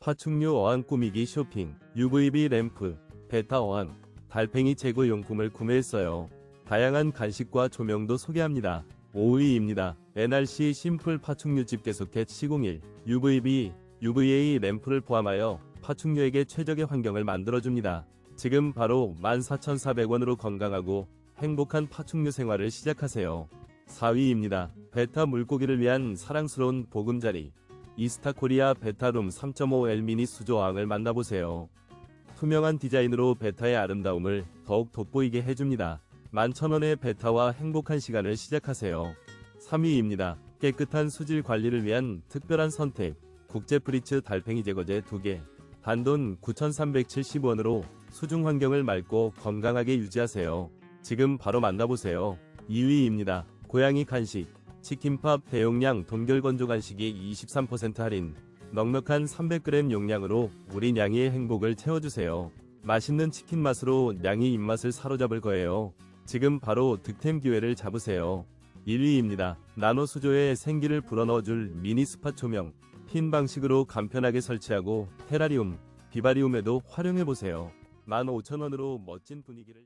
파충류 어항 꾸미기 쇼핑, UVB 램프, 베타 어항, 달팽이 제거 용품을 구매했어요. 다양한 간식과 조명도 소개합니다. 5위입니다. NRC 심플 파충류 집게소켓 C01 UVB, UVA 램프를 포함하여 파충류에게 최적의 환경을 만들어줍니다. 지금 바로 14,400원으로 건강하고 행복한 파충류 생활을 시작하세요. 4위입니다. 베타 물고기를 위한 사랑스러운 보금자리. 이스타 코리아 베타룸 3.5L 미니 수조왕을 만나보세요. 투명한 디자인으로 베타의 아름다움을 더욱 돋보이게 해줍니다. 11,000원의 베타와 행복한 시간을 시작하세요. 3위입니다. 깨끗한 수질 관리를 위한 특별한 선택. 국제 프리츠 달팽이 제거제 2개. 단돈 9,370원으로 수중 환경을 맑고 건강하게 유지하세요. 지금 바로 만나보세요. 2위입니다. 고양이 간식. 치킨팝 대용량 동결 건조 간식이 23% 할인. 넉넉한 300g 용량으로 우리 냥이의 행복을 채워주세요. 맛있는 치킨 맛으로 냥이 입맛을 사로잡을 거예요. 지금 바로 득템 기회를 잡으세요. 1위입니다. 나노 수조에 생기를 불어넣어줄 미니 스팟 조명. 핀 방식으로 간편하게 설치하고 테라리움, 비바리움에도 활용해보세요. 15,000원으로 멋진 분위기를